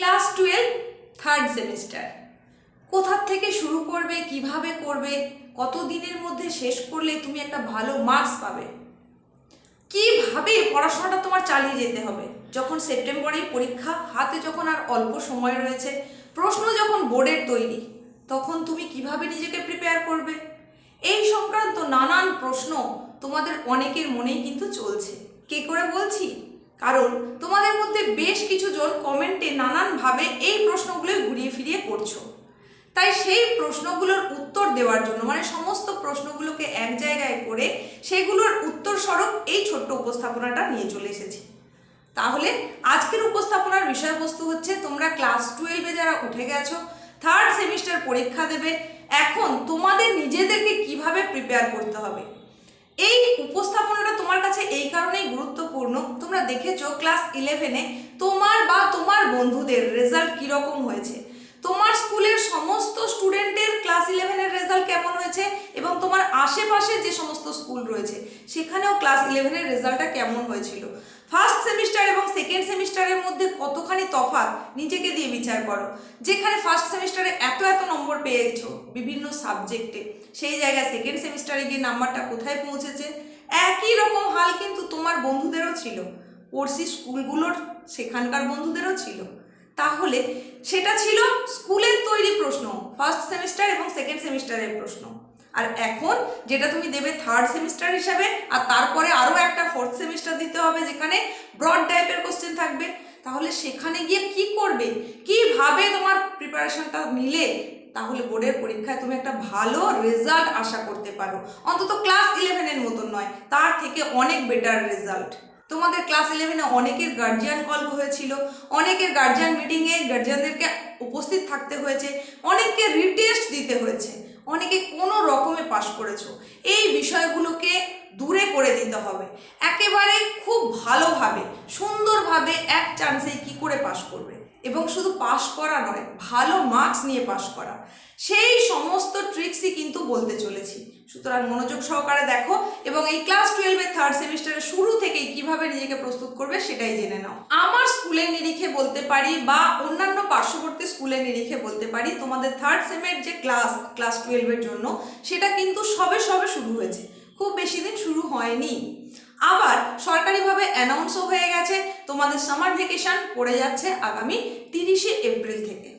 Class twelve third semester কোথার থেকে শুরু করবে, কীভাবে করবে কত দিনের মধ্যে শেষ করলে তুমি একটা ভালো মার্কস পাবে? কীভাবে পড়াশোনাটা তোমার চালিয়ে যেতে হবে? যখন সেপ্টেম্বরেই পরীক্ষা, হাতে যখন আর অল্প সময় রয়েছে, প্রশ্ন যখন বোর্ডের তৈরি, তখন তুমি কীভাবে নিজেকে প্রিপেয়ার করবে? এই সংক্রান্ত নানান প্রশ্ন তোমাদের অনেকের মনেই কিন্তু চলছে। কে করে বলছি? কারণ তোমাদের মধ্যে বেশ কিছু জন কমেন্টে নানানভাবে এই প্রশ্নগুলোই ঘুরিয়ে ফিরিয়ে করছ। তাই সেই প্রশ্নগুলোর উত্তর দেওয়ার জন্য মানে সমস্ত প্রশ্নগুলোকে এক জায়গায় করে সেগুলোর উত্তর স্বরূপ এই ছোট্ট উপস্থাপনাটা নিয়ে চলে এসেছি। তাহলে আজকের উপস্থাপনার বিষয়বস্তু হচ্ছে, তোমরা ক্লাস টুয়েলভে যারা উঠে গেছো থার্ড সেমিস্টার পরীক্ষা দেবে, এখন তোমাদের নিজেদেরকে কীভাবে প্রিপেয়ার করতে হবে? এই উপস্থাপনাটা তোমার কাছে এই কারণেই গুরুত্বপূর্ণ। তোমরা দেখেছ ক্লাস ইলেভেনে তোমার বা তোমার বন্ধুদের রেজাল্ট কীরকম হয়েছে। তোমার স্কুলের সমস্ত স্টুডেন্টের ক্লাস ইলেভেনের রেজাল্ট কেমন হয়েছে এবং তোমার আশেপাশে যে সমস্ত স্কুল রয়েছে, সেখানেও ক্লাস ইলেভেনের রেজাল্টটা কেমন হয়েছিল? ফার্স্ট সেমিস্টার এবং সেকেন্ড সেমিস্টারের মধ্যে কতখানি তফাৎ? নিজেকে দিয়ে বিচার করো। যেখানে ফার্স্ট সেমিস্টারে এত এত নম্বর পেয়েছ বিভিন্ন সাবজেক্টে সেই জায়গায় সেকেন্ড সেমিস্টারে গিয়ে নাম্বারটা কোথায় পৌঁছেছে? একই রকম হাল কিন্তু তোমার বন্ধুদেরও ছিল। পড়শি স্কুলগুলোর সেখানকার বন্ধুদেরও ছিল। তাহলে সেটা ছিল স্কুলের তৈরি প্রশ্ন ফার্স্ট সেমিস্টার এবং সেকেন্ড সেমিস্টারের প্রশ্ন। আর এখন যেটা তুমি দেবে থার্ড সেমিস্টার হিসাবে, আর তারপরে আরও একটা ফোর্থ সেমিস্টার দিতে হবে যেখানে ব্রড টাইপের কোশ্চেন থাকবে। তাহলে সেখানে গিয়ে কি করবে? কীভাবে তোমার প্রিপারেশনটা নিলে? তাহলে বোর্ডের পরীক্ষায় তুমি একটা ভালো রেজাল্ট আশা করতে পারো। অন্তত ক্লাস ইলেভেনের মতন নয়, তার থেকে অনেক বেটার রেজাল্ট তোমাদের ক্লাস ইলেভেনে অনেকের গার্জিয়ান কল হয়েছিল, অনেকের গার্জিয়ান মিটিংয়ে গার্জিয়ানদেরকে উপস্থিত থাকতে হয়েছে, অনেককে রিটেস্ট দিতে হয়েছে, অনেকে কোনো রকমে পাশ করেছ। এই বিষয়গুলোকে দূরে করে দিতে হবে। একেবারে খুব ভালোভাবে, সুন্দরভাবে এক চান্সেই কি করে পাশ করবে? এবং শুধু পাশ করা নয়, ভালো মার্কস নিয়ে পাশ করা। সেই সমস্ত ট্রিক্সই কিন্তু বলতে চলেছি। সুতরাং মনোযোগ সহকারে দেখো এবং এই ক্লাস টুয়েলভের থার্ড সেমিস্টারের শুরু থেকেই কীভাবে নিজেকে প্রস্তুত করবে সেটাই জেনে নাও। আমার স্কুলের নিরিখে বলতে পারি বা অন্যান্য পার্শ্ববর্তী স্কুলের নিরিখে বলতে পারি, তোমাদের থার্ড সেমের যে ক্লাস ক্লাস টুয়েলভের জন্য, সেটা কিন্তু সবে সবে শুরু হয়েছে। খুব বেশি দিন শুরু হয়নি। আবার সরকারিভাবে অ্যানাউন্সও হয়ে গেছে, তোমাদের সামার ভেকেশন পড়ে যাচ্ছে আগামী তিরিশে এপ্রিল থেকে।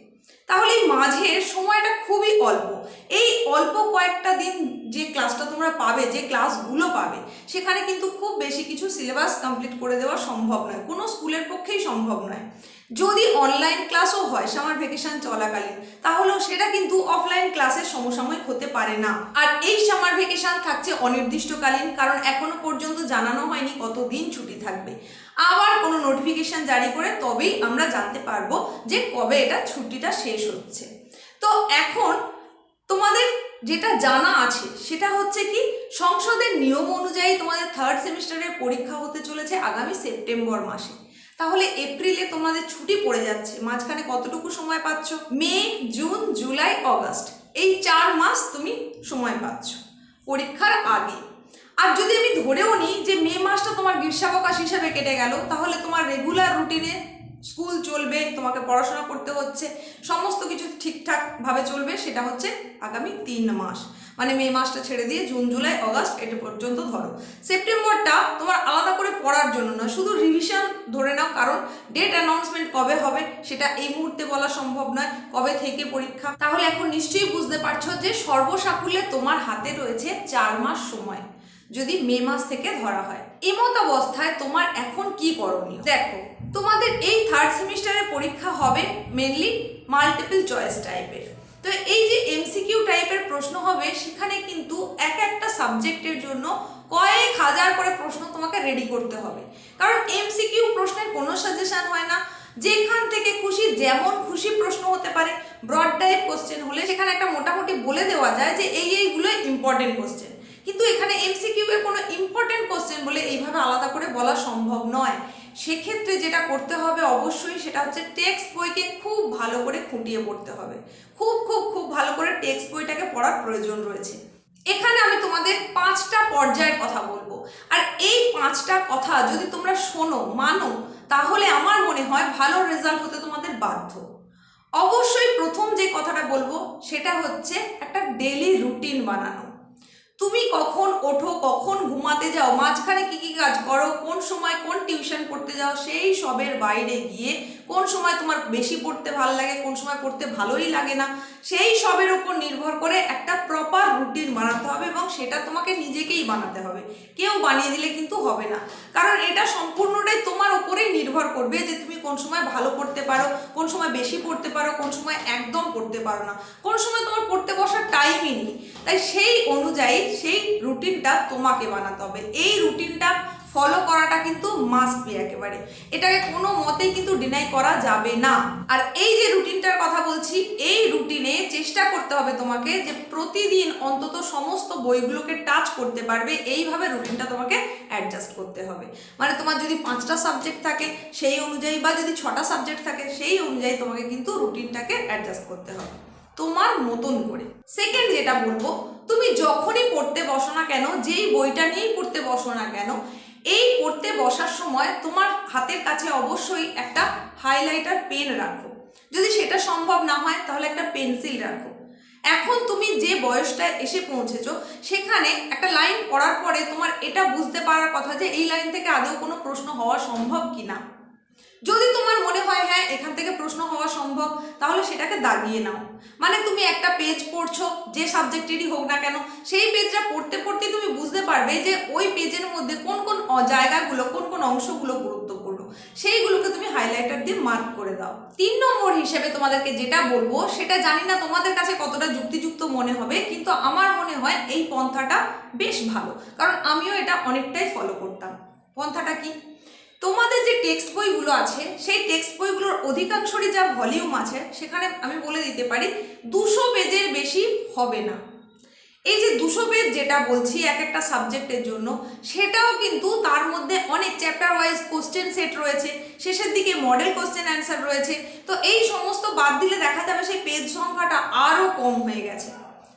তাহলে মাঝের সময়টা খুবই অল্প। এই অল্প কয়েকটা দিন যে ক্লাসটা তোমরা পাবে, যে ক্লাসগুলো পাবে, সেখানে কিন্তু খুব বেশি কিছু সিলেবাস কমপ্লিট করে দেওয়া সম্ভব নয়। কোনো স্কুলের পক্ষেই সম্ভব নয়। যদি অনলাইন ক্লাসও হয় সামার ভেকেশন চলাকালীন, তাহলেও সেটা কিন্তু অফলাইন ক্লাসের সমসাময়িক হতে পারে না। আর এই সামার ভেকেশন থাকছে অনির্দিষ্টকালীন, কারণ এখনও পর্যন্ত জানানো হয়নি কতদিন ছুটি থাকবে। আবার কোনো নোটিফিকেশন জারি করে তবেই আমরা জানতে পারব যে কবে এটা ছুটিটা শেষ হচ্ছে। তো এখন তোমাদের যেটা জানা আছে, সেটা হচ্ছে কি, সংসদের নিয়ম অনুযায়ী তোমাদের থার্ড সেমিস্টারের পরীক্ষা হতে চলেছে আগামী সেপ্টেম্বর মাসে। তাহলে এপ্রিলে তোমাদের ছুটি পড়ে যাচ্ছে, মাঝখানে কতটুকু সময় পাচ্ছ? মে, জুন, জুলাই, অগাস্ট, এই চার মাস তুমি সময় পাচ্ছ পরীক্ষার আগে। আর যদি আমি ধরেও নিই যে মে মাসটা তোমার গ্রীষ্মাবকাশ হিসাবে কেটে গেল, তাহলে তোমার রেগুলার রুটিনে স্কুল চলবে, তোমাকে পড়াশোনা করতে হচ্ছে, সমস্ত কিছু ঠিকঠাকভাবে চলবে, সেটা হচ্ছে আগামী তিন মাস। মানে মে মাসটা ছেড়ে দিয়ে জুন, জুলাই, অগাস্ট, এটা পর্যন্ত ধরো। সেপ্টেম্বরটা তোমার আলাদা করে পড়ার জন্য না, শুধু রিভিশন ধরে নাও, কারণ ডেট অ্যানাউন্সমেন্ট কবে হবে, সেটা এই মুহূর্তে বলা সম্ভব নয়, কবে থেকে পরীক্ষা। তাহলে এখন নিশ্চয়ই বুঝতে পারছ যে সর্বসাকুল্যে তোমার হাতে রয়েছে চার মাস সময়, যদি মে মাস থেকে ধরা হয়। এমত অবস্থায় তোমার এখন কি করণীয়? দেখো তোমাদের এই থার্ড সেমিস্টারের পরীক্ষা হবে মেনলি মাল্টিপল চয়েস টাইপের তো এই যে এমসিকিউ টাইপের প্রশ্ন হবে, সেখানে কিন্তু এক একটা সাবজেক্টের জন্য কয়েক হাজার করে প্রশ্ন তোমাকে রেডি করতে হবে। কারণ এমসিকিউ প্রশ্নের কোনো সাজেশন হয় না। যেখান থেকে খুশি, যেমন খুশি প্রশ্ন হতে পারে। ব্রড টাইপ কোশ্চেন হলে সেখানে একটা মোটামুটি বলে দেওয়া যায় যে এই এইগুলো ইম্পর্টেন্ট কোশ্চেন কিন্তু এখানে এমসিকিউ এর কোনো ইম্পর্টেন্ট কোশ্চেন বলে এইভাবে আলাদা করে বলা সম্ভব নয়। সেক্ষেত্রে যেটা করতে হবে অবশ্যই সেটা হচ্ছে টেক্সট বইকে খুব ভালো করে খুঁটিয়ে পড়তে হবে। খুব খুব খুব ভালো করে টেক্সট বইটাকে পড়ার প্রয়োজন রয়েছে। এখানে আমি তোমাদের পাঁচটা পর্যায়ের কথা বলব। আর এই পাঁচটা কথা যদি তোমরা শোনো, মানো, তাহলে আমার মনে হয় ভালো রেজাল্ট হতে তোমাদের বাধ্য। অবশ্যই প্রথম যে কথাটা বলব, সেটা হচ্ছে একটা ডেলি রুটিন বানানো। তুমি কখন ওঠো, কখন ঘুমাতে যাও, মাঝখানে কি কি কাজ করো, কোন সময় কোন টিউশন পড়তে যাও, সেই সবের বাইরে গিয়ে কোন সময় তোমার বেশি পড়তে ভালো লাগে, কোন সময় পড়তে ভালোই লাগে না, সেই সবের উপর নির্ভর করে একটা প্রপার রুটিন বানাতে হবে এবং সেটা তোমাকে নিজেকেই বানাতে হবে। কেউ বানিয়ে দিলে কিন্তু হবে না। কারণ এটা সম্পূর্ণটাই তোমার উপরেই নির্ভর করবে যে তুমি কোন সময় ভালো পড়তে পারো, কোন সময় বেশি পড়তে পারো, কোন সময় একদম পড়তে পারো না। কোন সময় তোমার পড়তে বসার টাইমই নেই তাই সেই অনুযায়ী সেই রুটিনটা তোমাকে বানাতে হবে। এই রুটিনটা ফলো করাটা কিন্তু মাস্ট বি একেবারে। এটাকে কোনো মতেই কিন্তু ডিনাই করা যাবে না। আর এই যে রুটিনটার কথা বলছি, এই রুটিনে চেষ্টা করতে হবে তোমাকে যে প্রতিদিন অন্তত সমস্ত বইগুলোকে টাচ করতে পারবে। এইভাবে রুটিনটা তোমাকে অ্যাডজাস্ট করতে হবে। মানে তোমার যদি পাঁচটা সাবজেক্ট থাকে, সেই অনুযায়ী বা যদি ছটা সাবজেক্ট থাকে, সেই অনুযায়ী তোমাকে কিন্তু রুটিনটাকে অ্যাডজাস্ট করতে হবে। তোমার মতন করে। সেকেন্ড যেটা বলব, তুমি যখনই পড়তে বসো না কেন, যেই বইটা নিয়েই পড়তে বসো না কেন, এই পড়তে বসার সময় তোমার হাতের কাছে অবশ্যই একটা হাইলাইটার পেন রাখো। যদি সেটা সম্ভব না হয়, তাহলে একটা পেন্সিল রাখো। এখন তুমি যে বয়সটায় এসে পৌঁছেছো, সেখানে একটা লাইন পড়ার পরে তোমার এটা বুঝতে পারার কথা যে এই লাইন থেকে আদৌ কোনো প্রশ্ন হওয়া সম্ভব কি না যদি তোমার মনে হয় হ্যাঁ এখান থেকে প্রশ্ন হওয়া সম্ভব, তাহলে সেটাকে দাগিয়ে নাও। মানে তুমি একটা পেজ পড়ছো, যে সাবজেক্টেরই হোক না কেন, সেই পেজটা পড়তে পড়তে তুমি বুঝতে পারবে যে ওই পেজের মধ্যে কোন কোন জায়গাগুলো কোন কোন অংশগুলো গুরুত্বপূর্ণ, সেইগুলোকে তুমি হাইলাইটার দিয়ে মার্ক করে দাও। তিন নম্বর হিসেবে তোমাদেরকে যেটা বলব, সেটা জানি না তোমাদের কাছে কতটা যুক্তিযুক্ত মনে হবে, কিন্তু আমার মনে হয় এই পন্থাটা বেশ ভালো, কারণ আমিও এটা অনেকটাই ফলো করতাম। পন্থাটা কি? তোমাদের যে টেক্সট বইগুলো আছে, সেই টেক্সট বইগুলোর অধিকাংশরই যা ভলিউম আছে, সেখানে আমি বলে দিতে পারি, দুশো পেজের বেশি হবে না। এই যে দুশো পেজ যেটা বলছি এক একটা সাবজেক্টের জন্য, সেটাও কিন্তু তার মধ্যে অনেক চ্যাপ্টার ওয়াইজ কোশ্চেন সেট রয়েছে, শেষের দিকে মডেল কোশ্চেন অ্যান্সার রয়েছে, তো এই সমস্ত বাদ দিলে দেখা যাবে সেই পেজ সংখ্যাটা আরও কম হয়ে গেছে।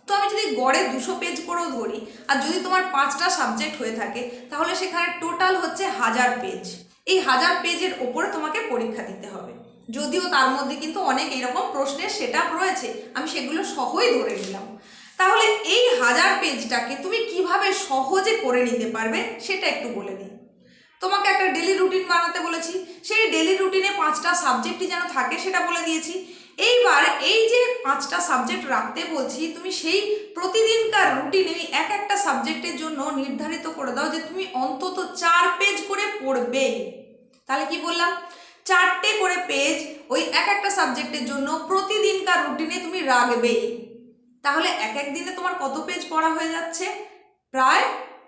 তো আমি যদি গড়ে দুশো পেজ করেও ধরি, আর যদি তোমার পাঁচটা সাবজেক্ট হয়ে থাকে, তাহলে সেখানে টোটাল হচ্ছে হাজার পেজ এই হাজার পেজের ওপরে তোমাকে পরীক্ষা দিতে হবে। যদিও তার মধ্যে কিন্তু অনেক এরকম প্রশ্নের সেট রয়েছে, আমি সেগুলো সহই ধরে নিলাম। তাহলে এই হাজার পেজটাকে তুমি কীভাবে সহজে করে নিতে পারবে সেটা একটু বলে দিই। তোমাকে একটা ডেলি রুটিন বানাতে বলেছি, সেই ডেলি রুটিনে পাঁচটা সাবজেক্টই যেন থাকে সেটা বলে দিয়েছি। এইবার এই যে পাঁচটা সাবজেক্ট রাখতে বলছি, তুমি সেই প্রতিদিনকার রুটিনে এক একটা সাবজেক্টের জন্য নির্ধারিত করে দাও যে তুমি অন্তত চার পেজ করে পড়বে তাহলে কি বললাম? চারটে করে পেজ ওই এক একটা সাবজেক্টের জন্য প্রতিদিনকার রুটিনে তুমি রাখবেই। তাহলে এক এক দিনে তোমার কত পেজ পড়া হয়ে যাচ্ছে? প্রায়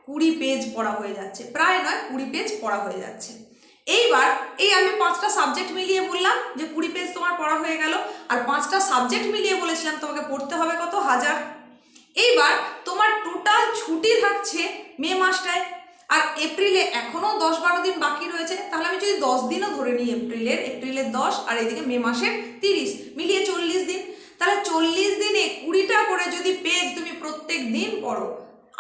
কুড়ি পেজ পড়া হয়ে যাচ্ছে। প্রায় নয়, কুড়ি পেজ পড়া হয়ে যাচ্ছে। এইবার এই আমি পাঁচটা সাবজেক্ট মিলিয়ে বললাম যে কুড়ি পেজ তোমার পড়া হয়ে গেল, আর পাঁচটা সাবজেক্ট মিলিয়ে বলেছিলাম তোমাকে পড়তে হবে কত? হাজার। এইবার তোমার টোটাল ছুটি থাকছে মে মাসটায়, আর এপ্রিলে এখনও দশ বারো দিন বাকি রয়েছে, তাহলে আমি যদি দশ দিনও ধরে নিই এপ্রিলের এপ্রিলের দশ, আর এদিকে মে মাসের তিরিশ, মিলিয়ে চল্লিশ দিন। তাহলে চল্লিশ দিনে কুড়িটা করে যদি পেজ তুমি প্রত্যেক দিন পড়ো,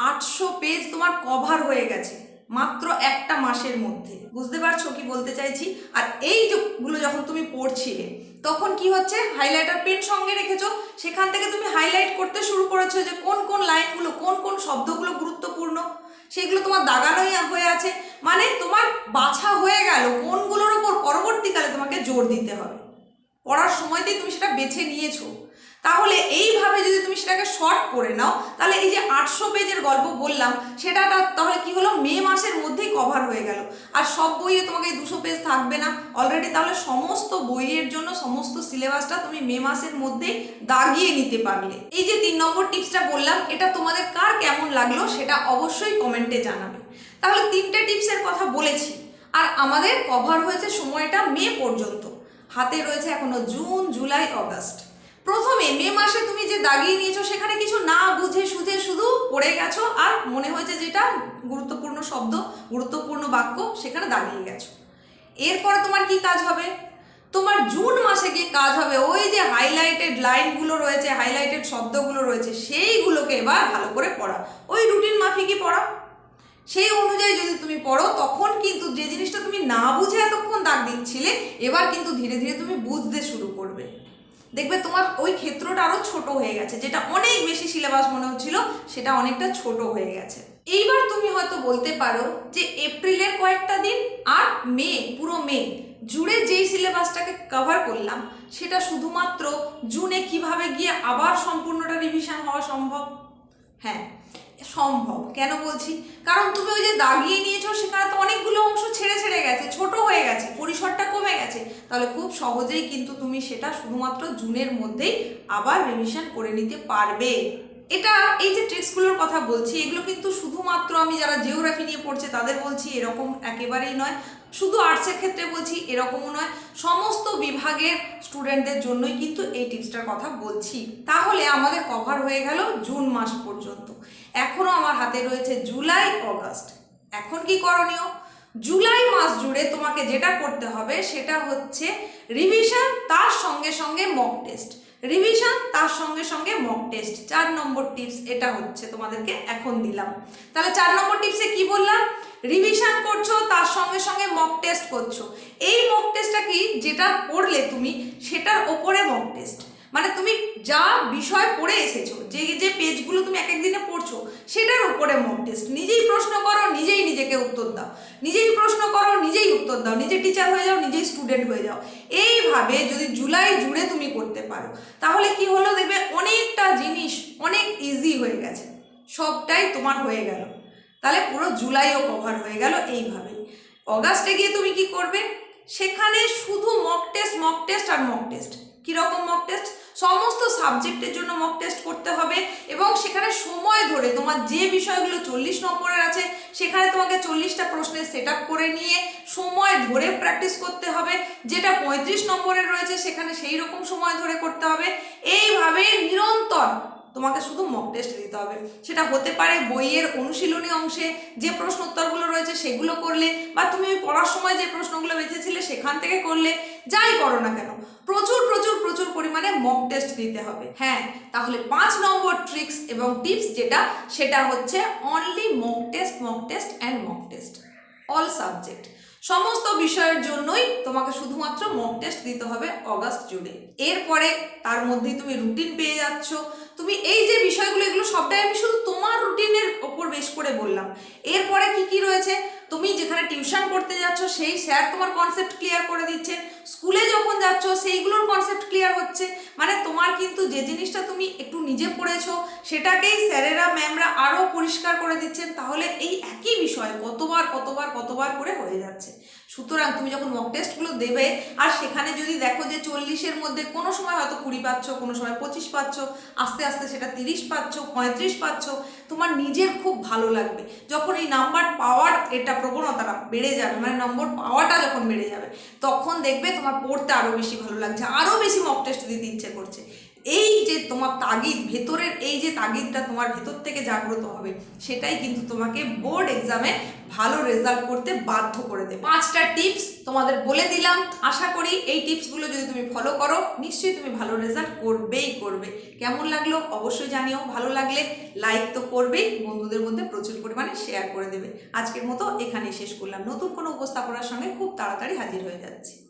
আটশো পেজ তোমার কভার হয়ে গেছে। মাত্র একটা মাসের মধ্যে। বুঝতে পারছ কি বলতে চাইছি? আর এই গুলো যখন তুমি পড়ছিলে, তখন কি হচ্ছে? হাইলাইটার পেন সঙ্গে রেখেছো। সেখান থেকে তুমি হাইলাইট করতে শুরু করেছ যে কোন কোন লাইনগুলো কোন কোন শব্দগুলো গুরুত্বপূর্ণ। সেগুলো তোমার দাগানোই হয়ে আছে। মানে তোমার বাছা হয়ে গেল কোনগুলোর ওপর পরবর্তীকালে তোমাকে জোর দিতে হবে। পড়ার সময়তেই তুমি সেটা বেছে নিয়েছো। তাহলে এইভাবে যদি তুমি সেটাকে শর্ট করে নাও, তাহলে এই যে আটশো পেজের গল্প বললাম সেটা তাহলে কি হলো? মে মাসের মধ্যেই কভার হয়ে গেল। আর সব বইয়ে তোমাকে দুশো পেজ থাকবে না। অলরেডি তাহলে সমস্ত বইয়ের জন্য সমস্ত সিলেবাসটা তুমি মে মাসের মধ্যেই দাগিয়ে নিতে পারলে। এই যে তিন নম্বর টিপসটা বললাম, এটা তোমাদের কার কেমন লাগল সেটা অবশ্যই কমেন্টে জানাবে। তাহলে তিনটে টিপসের কথা বলেছি, আর আমাদের কভার হয়েছে সময়টা মে পর্যন্ত। হাতে রয়েছে এখনও জুন জুলাই অগাস্ট প্রথমে মে মাসে তুমি যে দাগিয়ে নিয়েছো, সেখানে কিছু না বুঝে সুঝে শুধু পড়ে গেছো আর মনে হয়েছে যেটা গুরুত্বপূর্ণ শব্দ, গুরুত্বপূর্ণ বাক্য, সেখানে দাগিয়ে গেছো। এরপরে তোমার কি কাজ হবে? তোমার জুন মাসে গিয়ে কাজ হবে ওই যে হাইলাইটেড লাইনগুলো রয়েছে হাইলাইটেড শব্দগুলো রয়েছে, সেইগুলোকে এবার ভালো করে পড়া। ওই রুটিন মাফিকই পড়া সেই অনুযায়ী যদি তুমি পড়ো, তখন কিন্তু যে জিনিসটা তুমি না বুঝে এতক্ষণ দাগ দিচ্ছিলে, এবার কিন্তু ধীরে ধীরে তুমি বুঝতে শুরু করবে। দেখবে তোমার ওই ক্ষেত্রটা আরও ছোট হয়ে গেছে, যেটা অনেক বেশি সিলেবাস মনে হচ্ছিল, সেটা অনেকটা ছোট হয়ে গেছে। এইবার তুমি হয়তো বলতে পারো যে এপ্রিলের কয়েকটা দিন আর মে, পুরো মে, জুড়ে যেই সিলেবাসটাকে কভার করলাম, সেটা শুধুমাত্র জুনে কীভাবে গিয়ে আবার সম্পূর্ণটা রিভিশন হওয়া সম্ভব? হ্যাঁ সম্ভব? কেন বলছি? কারণ তুমি ওই যে দাগিয়ে নিয়েছো, সেখানে তো অনেকগুলো অংশ ছেড়ে ছেড়ে গেছে, ছোট হয়ে গেছে, পরিসরটা কমে গেছে। তাহলে খুব সহজেই কিন্তু তুমি সেটা শুধুমাত্র জুনের মধ্যেই আবার রিভিশন করে নিতে পারবে। এটা, এই যে ট্রিক্সগুলোর কথা বলছি, এগুলো কিন্তু শুধুমাত্র আমি যারা জিওগ্রাফি নিয়ে পড়ছে, তাদের বলছি এরকম একেবারেই নয়। শুধু আর্টসের ক্ষেত্রে বলছি, এরকমও নয়, সমস্ত বিভাগের স্টুডেন্টদের জন্যই কিন্তু এই টিপসটার কথা বলছি। তাহলে আমাদের কভার হয়ে গেল জুন মাস পর্যন্ত। এখনও আমার হাতে রয়েছে জুলাই, অগাস্ট। এখন কি করণীয়? জুলাই মাস জুড়ে তোমাকে যেটা করতে হবে সেটা হচ্ছে রিভিশন তার সঙ্গে সঙ্গে মক টেস্ট রিভিশন তার সঙ্গে সঙ্গে মক টেস্ট চার নম্বর টিপস এটা হচ্ছে তোমাদেরকে এখন দিলাম। তাহলে চার নম্বর টিপসে কি বললাম? রিভিশন করছ, তার সঙ্গে সঙ্গে মক টেস্ট করছ। এই মক টেস্টটা কি? যেটা পড়লে তুমি, সেটার ওপরে মক টেস্ট মানে তুমি যা বিষয় পড়ে এসেছ, যে যে পেজগুলো তুমি এক এক দিনে পড়ছো, সেটার উপরে মক টেস্ট নিজেই প্রশ্ন করো, নিজেই নিজেকে উত্তর দাও। নিজেই প্রশ্ন করো, নিজেই উত্তর দাও। নিজে টিচার হয়ে যাও, নিজেই স্টুডেন্ট হয়ে যাও। এইভাবে যদি জুলাই জুড়ে তুমি করতে পারো, তাহলে কি হলো দেখবে, অনেকটা জিনিস অনেক ইজি হয়ে গেছে। সবটাই তোমার হয়ে গেল। তাহলে পুরো জুলাইও কভার হয়ে গেল এইভাবেই। অগাস্টে গিয়ে তুমি কি করবে? সেখানে শুধু মক টেস্ট মক টেস্ট আর মক টেস্ট কীরকম মক টেস্ট সমস্ত সাবজেক্টের জন্য মক টেস্ট করতে হবে এবং সেখানে সময় ধরে তোমার যে বিষয়গুলো চল্লিশ নম্বরের আছে, সেখানে তোমাকে চল্লিশটা প্রশ্নের সেট করে নিয়ে সময় ধরে প্র্যাকটিস করতে হবে। যেটা পঁয়ত্রিশ নম্বরের রয়েছে, সেখানে সেই রকম সময় ধরে করতে হবে। এইভাবে নিরন্তর তোমাকে শুধু মক টেস্ট দিতে হবে। সেটা হতে পারে বইয়ের অনুশীলনী অংশে যে প্রশ্ন উত্তরগুলো রয়েছে সেগুলো করলে বা তুমি পড়ার সময় যে প্রশ্নগুলো বেঁচেছিলে সেখান থেকে করলে, যাই করো না কেন, প্রচুর প্রচুর প্রচুর পরিমাণে মক টেস্ট দিতে হবে। হ্যাঁ তাহলে পাঁচ নম্বর ট্রিক্স এবং টিপস যেটা, সেটা হচ্ছে only mock test mock test and mock test all subject সমস্ত বিষয়ের জন্যই তোমাকে শুধুমাত্র মক টেস্ট দিতে হবে অগাস্ট জুড়ে এরপরে তার মধ্যেই তুমি রুটিন পেয়ে যাচ্ছ। তুমি এই যে বিষয়গুলো, এগুলো সবটাই আমি শুধু তোমার রুটিনের ওপর বেশ করে বললাম। এরপরে কি কি রয়েছে? তুমি যেখানে টিউশন পড়তে যাচ্ছ, সেই স্যার তোমার কনসেপ্ট ক্লিয়ার করে দিচ্ছে। স্কুলে যখন যাচ্ছ, সেইগুলোর কনসেপ্ট ক্লিয়ার হচ্ছে। মানে তোমার কিন্তু যে জিনিসটা তুমি একটু নিজে পড়েছো, সেটাকেই স্যারেরা ম্যামরা আরও পরিষ্কার করে দিচ্ছেন। তাহলে এই বিষয় কতবার কতবার কতবার করে হয়ে যাচ্ছে। সুতরাং তুমি যখন মক টেস্টগুলো দেবে, আর সেখানে যদি দেখো যে চল্লিশের মধ্যে কোনো সময় হয়তো কুড়ি পাচ্ছ, কোনো সময় পঁচিশ পাচ্ছ, আস্তে আস্তে সেটা তিরিশ পাচ্ছ, পঁয়ত্রিশ পাচ্ছ, তোমার নিজের খুব ভালো লাগবে। যখন এই নাম্বার পাওয়ার এটা প্রবণতাটা বেড়ে যাবে মানে নম্বর পাওয়াটা যখন বেড়ে যাবে, তখন দেখবে তোমার পড়তে আরও বেশি ভালো লাগছে আরও বেশি মক টেস্ট দিতে ইচ্ছে করছে। এই যে তোমার তাগিদ, ভেতরের এই যে তাগিদটা তোমার ভেতর থেকে জাগ্রত হবে, সেটাই কিন্তু তোমাকে বোর্ড এক্সামে ভালো রেজাল্ট করতে বাধ্য করে দেবে। পাঁচটা টিপস তোমাদের বলে দিলাম। আশা করি এই টিপসগুলো যদি তুমি ফলো করো, নিশ্চয়ই তুমি ভালো রেজাল্ট করবেই করবে। কেমন লাগল অবশ্যই জানিও। ভালো লাগলে লাইক তো করবেই, বন্ধুদের মধ্যে প্রচুর পরিমাণে শেয়ার করে দেবে। আজকের মতো এখানেই শেষ করলাম। নতুন কোনো উপস্থাপনার সঙ্গে খুব তাড়াতাড়ি হাজির হয়ে যাচ্ছি।